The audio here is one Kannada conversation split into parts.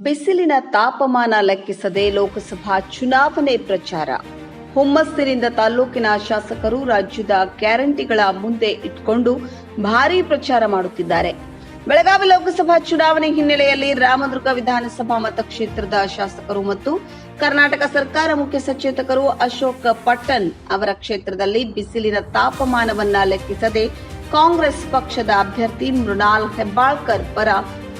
ಬಿಸಿಲಿನ ತಾಪಮಾನ ಲೆಕ್ಕಿಸದೆ ಲೋಕಸಭಾ ಚುನಾವಣೆ ಪ್ರಚಾರ. ಹುಮ್ಮಸ್ಸಿನಿಂದ ತಾಲೂಕಿನ ಶಾಸಕರು ರಾಜ್ಯದ ಗ್ಯಾರಂಟಿಗಳ ಮುಂದೆ ಇಟ್ಕೊಂಡು ಭಾರೀ ಪ್ರಚಾರ ಮಾಡುತ್ತಿದ್ದಾರೆ. ಬೆಳಗಾವಿ ಲೋಕಸಭಾ ಚುನಾವಣೆ ಹಿನ್ನೆಲೆಯಲ್ಲಿ ರಾಮದುರ್ಗ ವಿಧಾನಸಭಾ ಮತಕ್ಷೇತ್ರದ ಶಾಸಕರು ಮತ್ತು ಕರ್ನಾಟಕ ಸರ್ಕಾರ ಮುಖ್ಯ ಸಚೇತಕರು ಅಶೋಕ್ ಪಟ್ಟಣ್ ಅವರ ಕ್ಷೇತ್ರದಲ್ಲಿ ಬಿಸಿಲಿನ ತಾಪಮಾನವನ್ನ ಲೆಕ್ಕಿಸದೆ ಕಾಂಗ್ರೆಸ್ ಪಕ್ಷದ ಅಭ್ಯರ್ಥಿ ಮೃಣಾಲ್ ಹೆಬ್ಬಾಳ್ಕರ್ ಪರ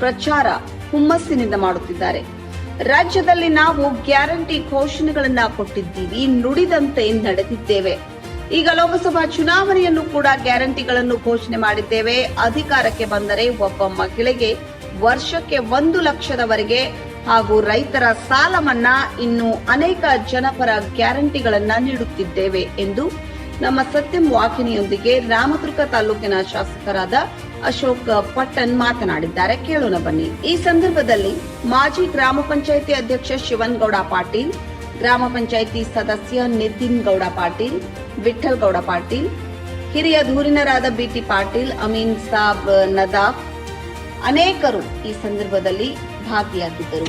ಪ್ರಚಾರ ಹುಮ್ಮಸ್ಸಿನಿಂದ ಮಾಡುತ್ತಿದ್ದಾರೆ. ರಾಜ್ಯದಲ್ಲಿ ನಾವು ಗ್ಯಾರಂಟಿ ಘೋಷಣೆಗಳನ್ನ ಕೊಟ್ಟಿದ್ದೀವಿ, ನುಡಿದಂತೆ ನಡೆದಿದ್ದೇವೆ. ಈಗ ಲೋಕಸಭಾ ಚುನಾವಣೆಯನ್ನು ಕೂಡ ಗ್ಯಾರಂಟಿಗಳನ್ನು ಘೋಷಣೆ ಮಾಡಿದ್ದೇವೆ. ಅಧಿಕಾರಕ್ಕೆ ಬಂದರೆ ಒಬ್ಬ ಮಹಿಳೆಗೆ ವರ್ಷಕ್ಕೆ ಒಂದು ಲಕ್ಷದವರೆಗೆ ಹಾಗೂ ರೈತರ ಸಾಲ ಮನ್ನಾ ಇನ್ನು ಅನೇಕ ಜನಪರ ಗ್ಯಾರಂಟಿಗಳನ್ನ ನೀಡುತ್ತಿದ್ದೇವೆ ಎಂದು ನಮ್ಮ ಸತ್ಯಂ ವಾಹಿನಿಯೊಂದಿಗೆ ರಾಮದುರ್ಗ ತಾಲೂಕಿನ ಶಾಸಕರಾದ ಅಶೋಕ್ ಪಟ್ಟನ್ ಮಾತನಾಡಿದ್ದಾರೆ. ಕೇಳೋಣ ಬನ್ನಿ. ಈ ಸಂದರ್ಭದಲ್ಲಿ ಮಾಜಿ ಗ್ರಾಮ ಪಂಚಾಯಿತಿ ಅಧ್ಯಕ್ಷ ಶಿವನ್ಗೌಡ ಪಾಟೀಲ್, ಗ್ರಾಮ ಪಂಚಾಯಿತಿ ಸದಸ್ಯ ನಿತಿನ್ ಗೌಡ ಪಾಟೀಲ್, ವಿಠಲ್ ಗೌಡ ಪಾಟೀಲ್, ಹಿರಿಯ ಧೂರಿನರಾದ ಬಿಟಿ ಪಾಟೀಲ್, ಅಮೀನ್ ಸಾಬ್ ನದಾಫ್ ಅನೇಕರು ಈ ಸಂದರ್ಭದಲ್ಲಿ ಭಾಗಿಯಾಗಿದ್ದರು.